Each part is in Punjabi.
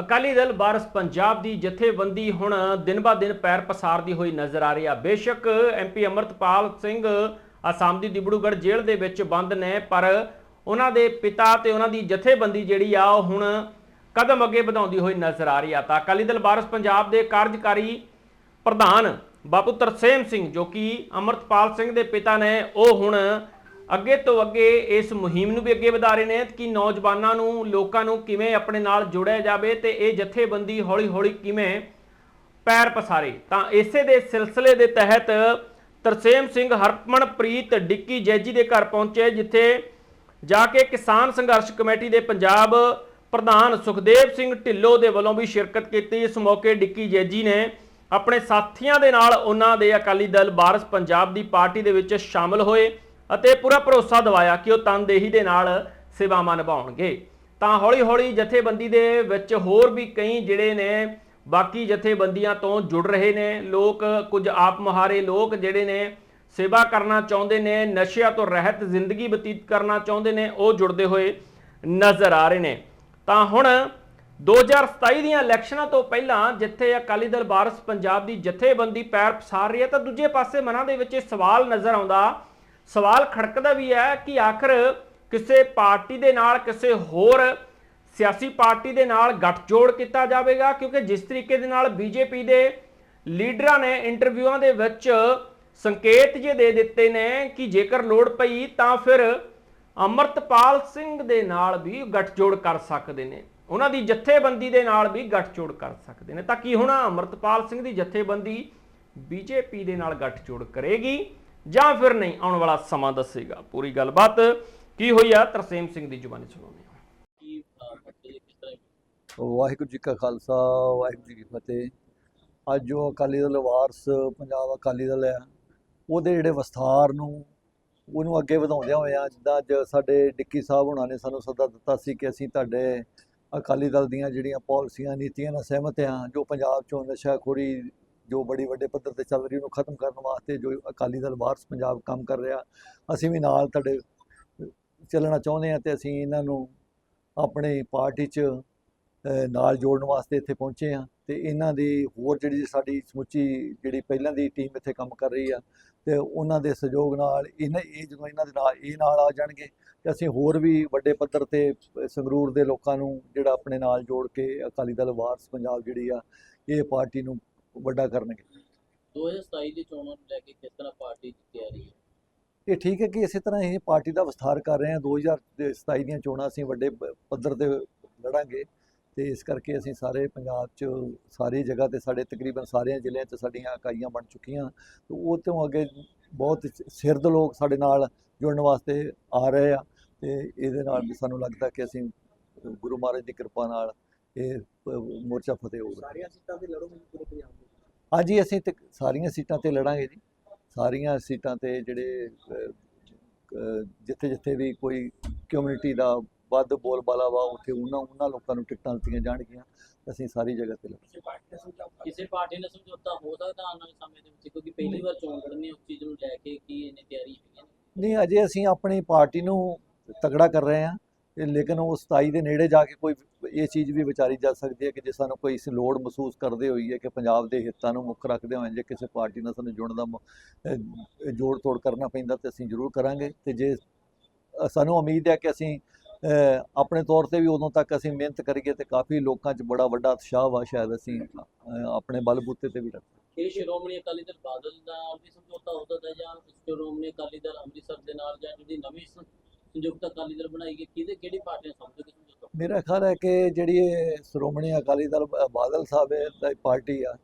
ਅਕਾਲੀ ਦਲ ਬਾਰਸ ਪੰਜਾਬ ਦੀ ਜਥੇਬੰਦੀ ਹੁਣ ਦਿਨ-ਬਾ-ਦਿਨ ਪੈਰ ਪਸਾਰਦੀ ਹੋਈ ਨਜ਼ਰ ਆ ਰਹੀ ਆ। ਬੇਸ਼ੱਕ ਐਮਪੀ ਅਮਰਤਪਾਲ ਸਿੰਘ ਆਸਾਮ ਦੀ ਦਿਬੜੂਗੜ੍ਹ ਜੇਲ੍ਹ ਦੇ ਵਿੱਚ ਬੰਦ ਨੇ, ਪਰ ਉਹਨਾਂ ਦੇ ਪਿਤਾ ਤੇ ਉਹਨਾਂ ਦੀ ਜਥੇਬੰਦੀ ਜਿਹੜੀ ਆ, ਉਹ ਹੁਣ ਕਦਮ ਅੱਗੇ ਵਧਾਉਂਦੀ ਹੋਈ ਨਜ਼ਰ ਆ ਰਹੀ ਆ। ਤਾਂ ਅਕਾਲੀ ਦਲ ਬਾਰਸ ਪੰਜਾਬ ਦੇ ਕਾਰਜਕਾਰੀ ਪ੍ਰਧਾਨ ਬਾਪੂ ਤਰਸੇਮ ਸਿੰਘ, ਜੋ ਕਿ ਅਮਰਤਪਾਲ ਸਿੰਘ ਦੇ ਪਿਤਾ ਨੇ, ਉਹ ਹੁਣ ਅੱਗੇ ਤੋਂ ਅੱਗੇ ਇਸ ਮੁਹਿੰਮ ਨੂੰ ਵੀ ਅੱਗੇ ਵਧਾ ਰਹੇ ਨੇ ਕਿ ਨੌਜਵਾਨਾਂ ਨੂੰ, ਲੋਕਾਂ ਨੂੰ ਕਿਵੇਂ ਆਪਣੇ ਨਾਲ ਜੋੜਿਆ ਜਾਵੇ ਤੇ ਇਹ ਜਥੇਬੰਦੀ ਹੌਲੀ-ਹੌਲੀ ਕਿਵੇਂ ਪੈਰ ਪਸਾਰੇ। ਤਾਂ ਇਸੇ ਦੇ ਸਿਲਸਿਲੇ ਦੇ ਤਹਿਤ ਤਰਸੇਮ ਸਿੰਘ ਹਰਮਨਪ੍ਰੀਤ ਡਿੱਕੀ ਜੈਜੀ ਦੇ ਘਰ ਪਹੁੰਚੇ, ਜਿੱਥੇ ਜਾ ਕੇ ਕਿਸਾਨ ਸੰਘਰਸ਼ ਕਮੇਟੀ ਦੇ ਪੰਜਾਬ ਪ੍ਰਧਾਨ ਸੁਖਦੇਵ ਸਿੰਘ ਢਿੱਲੋਂ ਦੇ ਵੱਲੋਂ ਵੀ ਸ਼ਿਰਕਤ ਕੀਤੀ। ਇਸ ਮੌਕੇ ਡਿੱਕੀ ਜੈਜੀ ਨੇ ਆਪਣੇ ਸਾਥੀਆਂ ਦੇ ਨਾਲ ਉਹਨਾਂ ਦੇ ਅਕਾਲੀ ਦਲ ਬਾਰਸ ਪੰਜਾਬ ਦੀ ਪਾਰਟੀ ਦੇ ਵਿੱਚ ਸ਼ਾਮਲ ਹੋਏ। ਅਤੇ ਪੂਰਾ ਭਰੋਸਾ ਦਿਵਾਇਆ ਕਿ ਉਹ ਤਨਦੇਹੀ ਦੇ ਨਾਲ ਸੇਵਾਵਾਂ ਨਿਭਾਉਣਗੇ। ਤਾਂ ਹੌਲੀ-ਹੌਲੀ ਜਥੇਬੰਦੀ ਦੇ ਵਿੱਚ ਹੋਰ ਵੀ ਕਈ ਜਿਹੜੇ ਨੇ, ਬਾਕੀ ਜਥੇਬੰਦੀਆਂ ਤੋਂ ਜੁੜ ਰਹੇ ਨੇ, ਲੋਕ ਕੁਝ ਆਪ ਮੁਹਾਰੇ ਲੋਕ ਜਿਹੜੇ ਨੇ ਸੇਵਾ ਕਰਨਾ ਚਾਹੁੰਦੇ ਨੇ, ਨਸ਼ਿਆਂ ਤੋਂ ਰਹਿਤ ਜ਼ਿੰਦਗੀ ਬਤੀਤ ਕਰਨਾ ਚਾਹੁੰਦੇ ਨੇ, ਉਹ ਜੁੜਦੇ ਹੋਏ ਨਜ਼ਰ ਆ ਰਹੇ ਨੇ। ਤਾਂ ਹੁਣ 2027 ਦੀਆਂ ਇਲੈਕਸ਼ਨਾਂ ਤੋਂ ਪਹਿਲਾਂ ਜਿੱਥੇ ਅਕਾਲੀ ਦਲ ਵਾਰਸ ਪੰਜਾਬ ਦੀ ਜਥੇਬੰਦੀ ਪੈਰ ਪਸਾਰ ਰਹੀ ਹੈ, ਤਾਂ ਦੂਜੇ ਪਾਸੇ ਮਨਾਂ ਦੇ ਵਿੱਚ ਇਹ ਸਵਾਲ ਨਜ਼ਰ ਆਉਂਦਾ ਸਵਾਲ ਖੜਕਦਾ ਵੀ ਹੈ ਕਿ ਆਖਰ ਕਿਸੇ ਪਾਰਟੀ ਦੇ ਨਾਲ, ਕਿਸੇ ਹੋਰ ਸਿਆਸੀ ਪਾਰਟੀ ਦੇ ਨਾਲ ਗੱਠਜੋੜ ਕੀਤਾ ਜਾਵੇਗਾ? ਕਿਉਂਕਿ ਜਿਸ ਤਰੀਕੇ ਦੇ ਨਾਲ ਬੀਜੇਪੀ ਦੇ ਲੀਡਰਾਂ ਨੇ ਇੰਟਰਵਿਊਆਂ ਦੇ ਵਿੱਚ ਸੰਕੇਤ ਜੇ ਦੇ ਦਿੱਤੇ ਨੇ ਕਿ ਜੇਕਰ ਲੋੜ ਪਈ ਤਾਂ ਫਿਰ ਅਮਰਤਪਾਲ ਸਿੰਘ ਦੇ ਨਾਲ ਵੀ ਗੱਠਜੋੜ ਕਰ ਸਕਦੇ ਨੇ। ਉਹਨਾਂ ਦੀ ਜਥੇਬੰਦੀ ਦੇ ਨਾਲ ਵੀ ਗੱਠਜੋੜ ਕਰ ਸਕਦੇ ਨੇ। ਤਾਂ ਕੀ ਹੋਣਾ ਅਮਰਤਪਾਲ ਸਿੰਘ ਦੀ ਜਥੇਬੰਦੀ ਬੀਜੇਪੀ ਦੇ ਨਾਲ ਗੱਠਜੋੜ ਕਰੇਗੀ? ਜਾਂ ਫਿਰ ਨਹੀਂ ਆਉਣ ਵਾਲਾ ਸਮਾਂ ਦੱਸੇਗਾ। ਪੂਰੀ ਗੱਲਬਾਤ ਕੀ ਹੋਈ ਆ? ਤਰਸੇਮ ਸਿੰਘ ਦੀ ਜ਼ੁਬਾਨੀ ਸੁਣਾਉਂਦੇ ਹਾਂ। ਵਾਹਿਗੁਰੂ ਜੀ ਕਾ ਖਾਲਸਾ ਵਾਹਿਗੁਰੂ ਜੀ ਕੀ ਫਤਿਹ। ਅੱਜ ਜੋ ਅਕਾਲੀ ਦਲ ਵਾਰਸ ਪੰਜਾਬ ਅਕਾਲੀ ਦਲ ਹੈ ਉਹਦੇ ਜਿਹੜੇ ਵਿਸਥਾਰ ਨੂੰ ਉਹਨੂੰ ਅੱਗੇ ਵਧਾਉਂਦਿਆਂ ਹੋਇਆਂ ਜਿੱਦਾਂ ਅੱਜ ਸਾਡੇ ਡਿੱਕੀ ਸਾਹਿਬ ਹੁਣਾਂ ਨੇ ਸਾਨੂੰ ਸੱਦਾ ਦਿੱਤਾ ਸੀ ਕਿ ਅਸੀਂ ਤੁਹਾਡੇ ਅਕਾਲੀ ਦਲ ਦੀਆਂ ਜਿਹੜੀਆਂ ਪਾਲਿਸੀਆਂ ਨੀਤੀਆਂ ਨਾਲ ਸਹਿਮਤ ਹਾਂ ਜੋ ਪੰਜਾਬ ਚੋਂ ਨਸ਼ਾਖੋਰੀ ਜੋ ਬੜੀ ਵੱਡੇ ਪੱਧਰ ਤੇ ਚੱਲ ਰਹੀ ਉਹਨੂੰ ਖਤਮ ਕਰਨ ਵਾਸਤੇ ਜੋ ਅਕਾਲੀ ਦਲ ਵਾਰਸ ਪੰਜਾਬ ਕੰਮ ਕਰ ਰਿਹਾ, ਅਸੀਂ ਵੀ ਨਾਲ ਤੁਹਾਡੇ ਚੱਲਣਾ ਚਾਹੁੰਦੇ ਹਾਂ ਤੇ ਅਸੀਂ ਇਹਨਾਂ ਨੂੰ ਆਪਣੇ ਪਾਰਟੀ 'ਚ ਨਾਲ ਜੋੜਨ ਵਾਸਤੇ ਇੱਥੇ ਪਹੁੰਚੇ ਹਾਂ ਤੇ ਇਹਨਾਂ ਦੀ ਹੋਰ ਜਿਹੜੀ ਸਾਡੀ ਸਮੁੱਚੀ ਜਿਹੜੀ ਪਹਿਲਾਂ ਦੀ ਟੀਮ ਇੱਥੇ ਕੰਮ ਕਰ ਰਹੀ ਆ ਤੇ ਉਹਨਾਂ ਦੇ ਸਹਿਯੋਗ ਨਾਲ ਇਹਨਾਂ ਇਹ ਜਦੋਂ ਇਹਨਾਂ ਦੇ ਨਾਲ, ਇਹ ਨਾਲ ਆ ਜਾਣਗੇ ਤੇ ਅਸੀਂ ਹੋਰ ਵੀ ਵੱਡੇ ਪੱਧਰ ਤੇ ਸੰਗਰੂਰ ਦੇ ਲੋਕਾਂ ਨੂੰ ਜਿਹੜਾ ਆਪਣੇ ਨਾਲ ਜੋੜ ਕੇ ਅਕਾਲੀ ਦਲ ਵਾਰਸ ਪੰਜਾਬ ਜਿਹੜੀ ਆ, ਇਹ ਪਾਰਟੀ ਨੂੰ ਵੱਡਾ ਕਰਨਗੇ। 2027 ਦੀ ਚੋਣਾਂ ਨੂੰ ਲੈ ਕੇ ਕਿਸ ਤਰ੍ਹਾਂ ਪਾਰਟੀ ਦੀ ਤਿਆਰੀ ਹੈ? ਇਹ ਠੀਕ ਹੈ ਕਿ ਇਸੇ ਤਰ੍ਹਾਂ ਇਹ ਪਾਰਟੀ ਦਾ ਵਿਸਥਾਰ ਕਰ ਰਹੇ ਹਾਂ। 2027 ਦੀਆਂ ਚੋਣਾਂ ਅਸੀਂ ਵੱਡੇ ਪੱਧਰ ਤੇ ਲੜਾਂਗੇ ਤੇ ਇਸ ਕਰਕੇ ਅਸੀਂ ਸਾਰੇ ਪੰਜਾਬ 'ਚ ਸਾਰੀ ਜਗ੍ਹਾ ਤੇ ਸਾਡੇ ਤਕਰੀਬਨ ਸਾਰਿਆਂ ਜ਼ਿਲ੍ਹਿਆਂ 'ਚ ਸਾਡੀਆਂ ਇਕਾਈਆਂ ਬਣ ਚੁੱਕੀਆਂ। ਤੇ ਉਹ ਤੋਂ ਅੱਗੇ ਬਹੁਤ ਸਿਰਦ ਲੋਕ ਸਾਡੇ ਨਾਲ ਜੁੜਨ ਵਾਸਤੇ ਆ ਰਹੇ ਆ ਤੇ ਇਹਦੇ ਨਾਲ ਸਾਨੂੰ ਲੱਗਦਾ ਕਿ ਅਸੀਂ ਗੁਰੂ ਮਹਾਰਾਜ ਦੀ ਕਿਰਪਾ ਨਾਲ ਇਹ ਮੋਰਚਾ ਫਤਿਹ ਹੋਊਗਾ। ਸਾਰੀਆਂ ਸੀਟਾਂ ਤੇ ਲੜੋਗੇ ਪੂਰੇ ਪੰਜਾਬ ਦੇ ਹਾਂਜੀ ਅਸੀਂ ਤੇ ਸਾਰੀਆਂ ਸੀਟਾਂ ਤੇ ਲੜਾਂਗੇ ਜੀ। ਸਾਰੀਆਂ ਸੀਟਾਂ ਤੇ ਜਿਹੜੇ ਜਿੱਥੇ ਜਿੱਥੇ ਵੀ ਕੋਈ ਕਮਿਊਨਿਟੀ ਦਾ ਵੱਧ ਬੋਲ ਬਾਲਾ ਵਾ ਉੱਥੇ ਉਹਨਾਂ ਉਹਨਾਂ ਲੋਕਾਂ ਨੂੰ ਟਿਕਟਾਂ ਦਿੱਤੀਆਂ ਜਾਣਗੀਆਂ। ਅਸੀਂ ਸਾਰੀ ਜਗ੍ਹਾ ਤੇ ਲੜਾਂਗੇ। ਕਿਸੇ ਪਾਰਟੀ ਨਾਲ ਸਮਝੌਤਾ ਹੋ ਸਕਦਾ ਆਉਣ ਵਾਲੇ ਸਮੇਂ ਦੇ ਵਿੱਚ ਕਿਉਂਕਿ ਪਹਿਲੀ ਵਾਰ ਚੋਣ ਲੜਨੀ ਉਸ ਚੀਜ਼ ਨੂੰ ਲੈ ਕੇ ਕੀ ਇਹਨੇ ਤਿਆਰੀ ਹੈਗੀ ਨਹੀਂ ਅਜੇ ਅਸੀਂ ਆਪਣੀ ਪਾਰਟੀ ਨੂੰ ਤਗੜਾ ਕਰ ਰਹੇ ਹਾਂ। ਲੇਕਿਨ ਉਹ 27 ਦੇ ਨੇੜੇ ਜਾ ਕੇ ਕੋਈ ਇਹ ਚੀਜ਼ ਵੀ ਵਿਚਾਰੀ ਜਾ ਸਕਦੀ ਹੈ ਕਿ ਜੇ ਸਾਨੂੰ ਕੋਈ ਇਸ ਲੋੜ ਮਹਿਸੂਸ ਕਰਦੇ ਹੋਈਏ ਕਿ ਪੰਜਾਬ ਦੇ ਹਿੱਤਾਂ ਨੂੰ ਮੁੱਖ ਰੱਖਦੇ ਹੋਏ ਜੇ ਕਿਸੇ ਪਾਰਟੀ ਨਾਲ ਸਾਨੂੰ ਜੁੜਨ ਦਾ ਜੋੜ ਤੋੜ ਕਰਨਾ ਪੈਂਦਾ ਤੇ ਅਸੀਂ ਜ਼ਰੂਰ ਕਰਾਂਗੇ ਤੇ ਜੇ ਸਾਨੂੰ ਉਮੀਦ ਹੈ ਕਿ ਅਸੀਂ ਆਪਣੇ ਤੌਰ ਤੇ ਵੀ ਉਦੋਂ ਤੱਕ ਅਸੀਂ ਮਿਹਨਤ ਕਰੀਏ ਤੇ ਕਾਫੀ ਲੋਕਾਂ 'ਚ ਬੜਾ ਵੱਡਾ ਉਤਸ਼ਾਹ ਵਾ ਸ਼ਾਇਦ ਅਸੀਂ ਆਪਣੇ ਬਲਬੂਤੇ ਤੇ ਵੀ ਰੱਖ ਇਹ ਸ਼੍ਰੋਮਣੀ ਅਕਾਲੀ ਦਲ ਬਾਦਲ ਨਾਲ ਵੀ ਸਮਝੌਤਾ ਹੋ ਜਾਂ ਸ਼੍ਰੋਮਣੀ ਅਕਾਲੀ ਦਲ ਅੰਮ੍ਰਿਤਸਰ ਦੇ ਨਾਲ ਜਾਂ ਜਿਹੜੀ ਨਵੀਂ ਸੰਯੁਕਤ ਅਕਾਲੀ ਦਲ ਬਣਾਈ ਗਈ ਕਿਹਦੇ ਕਿਹੜੀ ਪਾਰਟੀ ਨਾਲ ਸਮਝੌਤਾ ਸਮਝੌਤਾ ਮੇਰਾ ਖਿਆਲ ਹੈ ਕਿ ਜਿਹੜੀ ਇਹ ਸ਼੍ਰੋਮਣੀ ਅਕਾਲੀ ਦਲ ਬਾਦਲ ਸਾਹਿਬ ਹੈ ਦੀ ਪਾਰਟੀ ਆ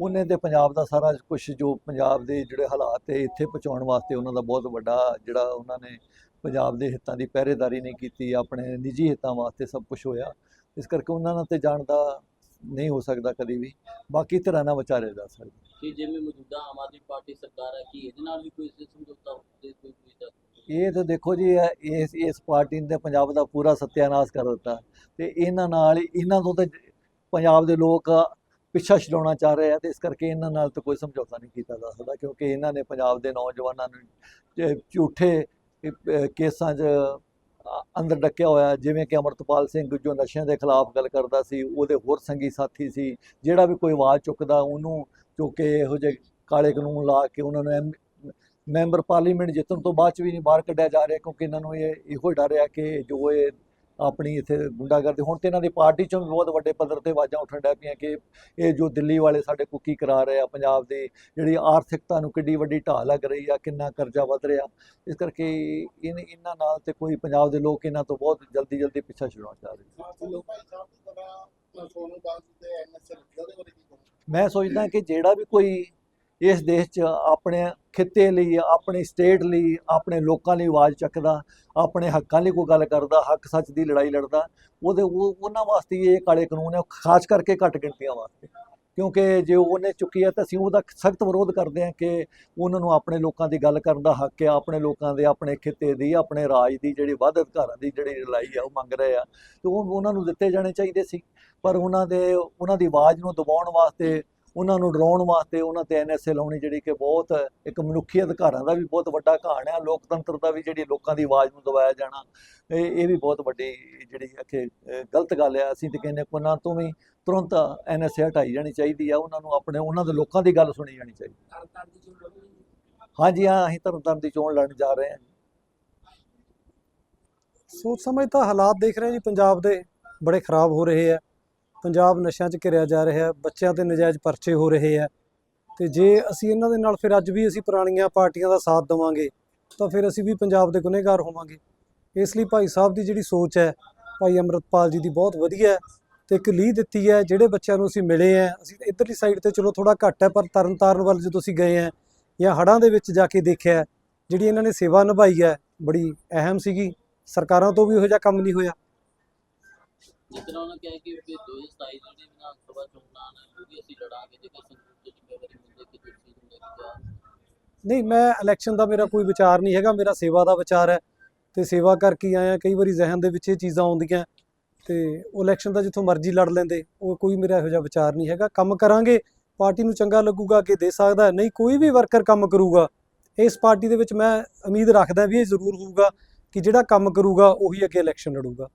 ਉਹਨੇ ਤੇ ਪੰਜਾਬ ਦਾ ਸਾਰਾ ਕੁਝ ਜੋ ਪੰਜਾਬ ਦੇ ਜਿਹੜੇ ਹਾਲਾਤ ਹੈ ਇੱਥੇ ਪਹੁੰਚਾਉਣ ਵਾਸਤੇ ਉਹਨਾਂ ਦਾ ਬਹੁਤ ਵੱਡਾ ਜਿਹੜਾ ਉਹਨਾਂ ਨੇ ਪੰਜਾਬ ਦੇ ਹਿੱਤਾਂ ਦੀ ਪਹਿਰੇਦਾਰੀ ਨਹੀਂ ਕੀਤੀ ਆਪਣੇ ਨਿੱਜੀ ਹਿੱਤਾਂ ਵਾਸਤੇ ਸਭ ਕੁਝ ਹੋਇਆ ਇਸ ਕਰਕੇ ਉਹਨਾਂ ਨਾਲ ਤੇ ਜਾਣ ਦਾ ਨਹੀਂ ਹੋ ਸਕਦਾ ਕਦੀ ਵੀ ਬਾਕੀ ਤਰ੍ਹਾਂ ਨਾਲ ਵਿਚਾਰਿਆ ਜਾ ਸਕਦਾ। ਕਿ ਜਿਵੇਂ ਮੌਜੂਦਾ ਆਮ ਆਦਮੀ ਪਾਰਟੀ ਸਰਕਾਰ ਹੈ ਕਿ ਇਹਦੇ ਨਾਲ ਵੀ ਕੋਈ ਸਮਝੌਤਾ ਹੋਵੇ ਕੋਈ ਕੋਈ ਦਾ ਇਹ ਤਾਂ ਦੇਖੋ ਜੀ ਇਸ ਇਸ ਪਾਰਟੀ ਨੇ ਪੰਜਾਬ ਦਾ ਪੂਰਾ ਸਤਿਆਨਾਸ਼ ਕਰ ਦਿੱਤਾ। ਤੇ ਇਹਨਾਂ ਨਾਲ ਹੀ- ਇਹਨਾਂ ਤੋਂ ਤਾਂ ਪੰਜਾਬ ਦੇ ਲੋਕ ਪਿੱਛਾ ਛਡਾਉਣਾ ਚਾਹ ਰਹੇ ਆ ਤੇ ਇਸ ਕਰਕੇ ਇਹਨਾਂ ਨਾਲ ਤਾਂ ਕੋਈ ਸਮਝੌਤਾ ਨਹੀਂ ਕੀਤਾ ਜਾ ਸਕਦਾ, ਕਿਉਂਕਿ ਇਹਨਾਂ ਨੇ ਪੰਜਾਬ ਦੇ ਨੌਜਵਾਨਾਂ ਨੂੰ ਝੂਠੇ ਕੇਸਾਂ 'ਚ ਅੰਦਰ ਡੱਕਿਆ ਹੋਇਆ, ਜਿਵੇਂ ਕਿ ਅਮਰਤਪਾਲ ਸਿੰਘ ਜੋ ਨਸ਼ਿਆਂ ਦੇ ਖਿਲਾਫ ਗੱਲ ਕਰਦਾ ਸੀ, ਉਹਦੇ ਹੋਰ ਸੰਗੀ ਸਾਥੀ ਸੀ, ਜਿਹੜਾ ਵੀ ਕੋਈ ਆਵਾਜ਼ ਚੁੱਕਦਾ, ਉਹਨੂੰ ਚੁੱਕ ਕੇ ਇਹੋ ਜਿਹੇ ਕਾਲੇ ਕਾਨੂੰਨ ਲਾ ਕੇ ਉਹਨਾਂ ਨੂੰ ਐਮ- ਮੈਂਬਰ ਪਾਰਲੀਮੈਂਟ ਜਿੱਤਣ ਤੋਂ ਬਾਅਦ ਚ ਵੀ ਨਹੀਂ ਬਾਹਰ ਕੱਢਿਆ ਜਾ ਰਿਹਾ ਕਿਉਂਕਿ ਇਹਨਾਂ ਨੂੰ ਇਹ ਇਹੋ ਹੀ ਡਰ ਆ ਕਿ ਜੋ ਇਹ ਆਪਣੀ ਇੱਥੇ ਗੁੰਡਾਗਰਦੀ ਹੁਣ ਤੇ ਇਹਨਾਂ ਦੀ ਪਾਰਟੀ ਚੋਂ ਬਹੁਤ ਵੱਡੇ ਪੱਧਰ ਤੇ ਆਵਾਜ਼ਾਂ ਉੱਠਣ ਡੈ ਪਈਆਂ ਕਿ ਇਹ ਜੋ ਦਿੱਲੀ ਵਾਲੇ ਸਾਡੇ ਕੁੱਕੀ ਕਰਾ ਰਹੇ ਆ ਪੰਜਾਬ ਦੀ ਜਿਹੜੀ ਆਰਥਿਕਤਾ ਨੂੰ ਕਿੱਡੀ ਵੱਡੀ ਢਾਹ ਲੱਗ ਰਹੀ ਆ ਕਿੰਨਾ ਕਰਜ਼ਾ ਵੱਧ ਰਿਹਾ। ਇਸ ਕਰਕੇ ਇਨ ਇਹਨਾਂ ਨਾਲ ਤੇ ਕੋਈ ਪੰਜਾਬ ਦੇ ਲੋਕ ਇਹਨਾਂ ਤੋਂ ਬਹੁਤ ਜਲਦੀ ਜਲਦੀ ਪਿੱਛਾ ਛੁਡਾਉਣਾ ਚਾਹ ਰਹੇ ਮੈਂ ਸੋਚਦਾ ਕਿ ਜਿਹੜਾ ਵੀ ਕੋਈ ਇਸ ਦੇਸ਼ 'ਚ ਆਪਣੇ ਖਿੱਤੇ ਲਈ, ਆਪਣੀ ਸਟੇਟ ਲਈ, ਆਪਣੇ ਲੋਕਾਂ ਲਈ ਆਵਾਜ਼ ਚੱਕਦਾ, ਆਪਣੇ ਹੱਕਾਂ ਲਈ ਕੋਈ ਗੱਲ ਕਰਦਾ, ਹੱਕ ਸੱਚ ਦੀ ਲੜਾਈ ਲੜਦਾ, ਉਹਦੇ ਉਹਨਾਂ ਵਾਸਤੇ ਇਹ ਕਾਲੇ ਕਾਨੂੰਨ ਹੈ ਖਾਸ ਕਰਕੇ ਘੱਟ ਗਿਣਤੀਆਂ ਵਾਸਤੇ। ਕਿਉਂਕਿ ਜੇ ਉਹਨੇ ਚੁੱਕੀ ਹੈ ਤਾਂ ਅਸੀਂ ਉਹਦਾ ਸਖਤ ਵਿਰੋਧ ਕਰਦੇ ਹਾਂ ਕਿ ਉਹਨਾਂ ਨੂੰ ਆਪਣੇ ਲੋਕਾਂ ਦੀ ਗੱਲ ਕਰਨ ਦਾ ਹੱਕ ਹੈ ਆਪਣੇ ਲੋਕਾਂ ਦੇ, ਆਪਣੇ ਖਿੱਤੇ ਦੀ, ਆਪਣੇ ਰਾਜ ਦੀ, ਜਿਹੜੀ ਵੱਧ ਅਧਿਕਾਰਾਂ ਦੀ ਜਿਹੜੀ ਲੜਾਈ ਆ, ਉਹ ਮੰਗ ਰਹੇ ਆ। ਤੇ ਉਹ ਉਹਨਾਂ ਨੂੰ ਦਿੱਤੇ ਜਾਣੇ ਚਾਹੀਦੇ ਸੀ। ਪਰ ਉਹਨਾਂ ਦੇ, ਉਹਨਾਂ ਦੀ ਆਵਾਜ਼ ਨੂੰ ਦਬਾਉਣ ਵਾਸਤੇ ਉਹਨਾਂ ਨੂੰ ਡਰਾਉਣ ਵਾਸਤੇ ਉਹਨਾਂ ਤੇ ਐਨਐਸਏ ਲਾਉਣੀ ਜਿਹੜੀ ਕਿ ਬਹੁਤ ਇੱਕ ਮਨੁੱਖੀ ਅਧਿਕਾਰਾਂ ਦਾ ਵੀ ਬਹੁਤ ਵੱਡਾ ਘਾਣ ਹੈ ਲੋਕਤੰਤਰ ਦਾ ਵੀ ਜਿਹੜੀ ਲੋਕਾਂ ਦੀ ਆਵਾਜ਼ ਨੂੰ ਦਬਾਇਆ ਜਾਣਾ ਇਹ ਇਹ ਵੀ ਬਹੁਤ ਵੱਡੀ ਜਿਹੜੀ ਅਹ, ਗਲਤ ਗੱਲ ਹੈ। ਅਸੀਂ ਤੇ ਕਹਿੰਦੇ ਉਹਨਾਂ ਤੋਂ ਵੀ ਤੁਰੰਤ ਐਨਐਸਏ ਹਟਾਈ ਜਾਣੀ ਚਾਹੀਦੀ ਆ ਉਹਨਾਂ ਨੂੰ ਆਪਣੇ ਉਹਨਾਂ ਦੇ ਲੋਕਾਂ ਦੀ ਗੱਲ ਸੁਣੀ ਜਾਣੀ ਚਾਹੀਦੀ ਹਾਂਜੀ ਹਾਂ ਅਸੀਂ ਤਰਨਤਾਰਨ ਦੀ ਚੋਣ ਲੜਨ ਜਾ ਰਹੇ ਹਾਂ ਸੋਚ ਸਮਝ ਤਾਂ ਹਾਲਾਤ ਦੇਖ ਰਹੇ ਜੀ ਪੰਜਾਬ ਦੇ ਬੜੇ ਖਰਾਬ ਹੋ ਰਹੇ ਆ। ਪੰਜਾਬ ਨਸ਼ਿਆਂ 'ਚ ਘਿਰਿਆ ਜਾ ਰਿਹਾ ਹੈ, ਬੱਚਿਆਂ ਤੇ ਨਜਾਇਜ਼ ਪਰਚੇ ਹੋ ਰਹੇ ਆ ਤੇ ਜੇ ਅਸੀਂ ਇਹਨਾਂ ਦੇ ਨਾਲ ਫਿਰ ਅੱਜ ਵੀ ਅਸੀਂ ਪੁਰਾਣੀਆਂ ਪਾਰਟੀਆਂ ਦਾ ਸਾਥ ਦੇਵਾਂਗੇ, ਤਾਂ ਫਿਰ ਅਸੀਂ ਵੀ ਪੰਜਾਬ ਦੇ ਗੁਨਹਗਾਰ ਹੋਵਾਂਗੇ। ਇਸ ਲਈ ਭਾਈ ਸਾਹਿਬ ਦੀ ਜਿਹੜੀ ਸੋਚ ਹੈ, ਭਾਈ ਅੰਮ੍ਰਿਤਪਾਲ ਜੀ ਦੀ ਬਹੁਤ ਵਧੀਆ ਹੈ ਤੇ ਇੱਕ ਲੀਹ ਦਿੱਤੀ ਹੈ, ਜਿਹੜੇ ਬੱਚਿਆਂ ਨੂੰ ਅਸੀਂ ਮਿਲੇ ਆ ਅਸੀਂ ਇਧਰਲੀ ਸਾਈਡ ਤੇ ਚਲੋ ਥੋੜਾ ਘੱਟ ਹੈ, ਪਰ ਤਰਨਤਾਰਨ ਵੱਲ ਜਦੋਂ ਅਸੀਂ ਗਏ ਆ ਜਾਂ ਹੜ੍ਹਾਂ ਦੇ ਵਿੱਚ ਜਾ ਕੇ ਦੇਖਿਆ, ਜਿਹੜੀ ਇਹਨਾਂ ਨੇ ਸੇਵਾ ਨਿਭਾਈ ਹੈ, ਬੜੀ ਅਹਿਮ ਸੀਗੀ, ਸਰਕਾਰਾਂ ਤੋਂ ਵੀ ਇਹੋ ਜਿਹਾ ਕੰਮ ਨਹੀਂ ਹੋਇਆ। ਜਿਸ ਤਰ੍ਹਾਂ ਉਹਨਾਂ ਕਿਹਾ ਕਿ ਫਿਰ 2027 ਜਿਹੜੀ ਵਿਧਾਨ ਸਭਾ ਚੋਣਾਂ ਨੇ ਉਹ ਵੀ ਅਸੀਂ ਲੜਾਂਗੇ ਜੇ ਕਿਸੇ ਦੀ ਜ਼ਿੰਮੇਵਾਰੀ ਮਿਲਦੀ ਕਿ ਤੁਸੀਂ ਨੂੰ ਲੈ ਕੇ ਜਾ ਨਹੀਂ, ਮੈਂ ਇਲੈਕਸ਼ਨ ਦਾ ਮੇਰਾ ਕੋਈ ਵਿਚਾਰ ਨਹੀਂ ਹੈਗਾ, ਮੇਰਾ ਸੇਵਾ ਦਾ ਵਿਚਾਰ ਹੈ ਤੇ ਸੇਵਾ ਕਰਕੇ ਹੀ ਆਇਆ। ਕਈ ਵਾਰੀ ਜ਼ਿਹਨ ਦੇ ਵਿੱਚ ਇਹ ਚੀਜ਼ਾਂ ਆਉਂਦੀਆਂ ਤੇ ਉਹ ਇਲੈਕਸ਼ਨ ਦਾ ਜਿੱਥੋਂ ਮਰਜ਼ੀ ਲੜ ਲੈਂਦੇ, ਉਹ ਕੋਈ ਮੇਰਾ ਇਹੋ ਜਿਹਾ ਵਿਚਾਰ ਨਹੀਂ ਹੈਗਾ। ਕੰਮ ਕਰਾਂਗੇ, ਪਾਰਟੀ ਨੂੰ ਚੰਗਾ ਲੱਗੂਗਾ ਕਿ ਦੇ ਸਕਦਾ ਨਹੀਂ ਕੋਈ ਵੀ ਵਰਕਰ ਕੰਮ ਕਰੂਗਾ। ਇਸ ਪਾਰਟੀ ਦੇ ਵਿੱਚ ਮੈਂ ਉਮੀਦ ਰੱਖਦਾ ਵੀ ਇਹ ਜ਼ਰੂਰ ਹੋਊਗਾ ਕਿ ਜਿਹੜਾ ਕੰਮ ਕਰੂਗਾ, ਉਹੀ ਅੱਗੇ ਇਲੈਕਸ਼ਨ ਲੜੂਗਾ।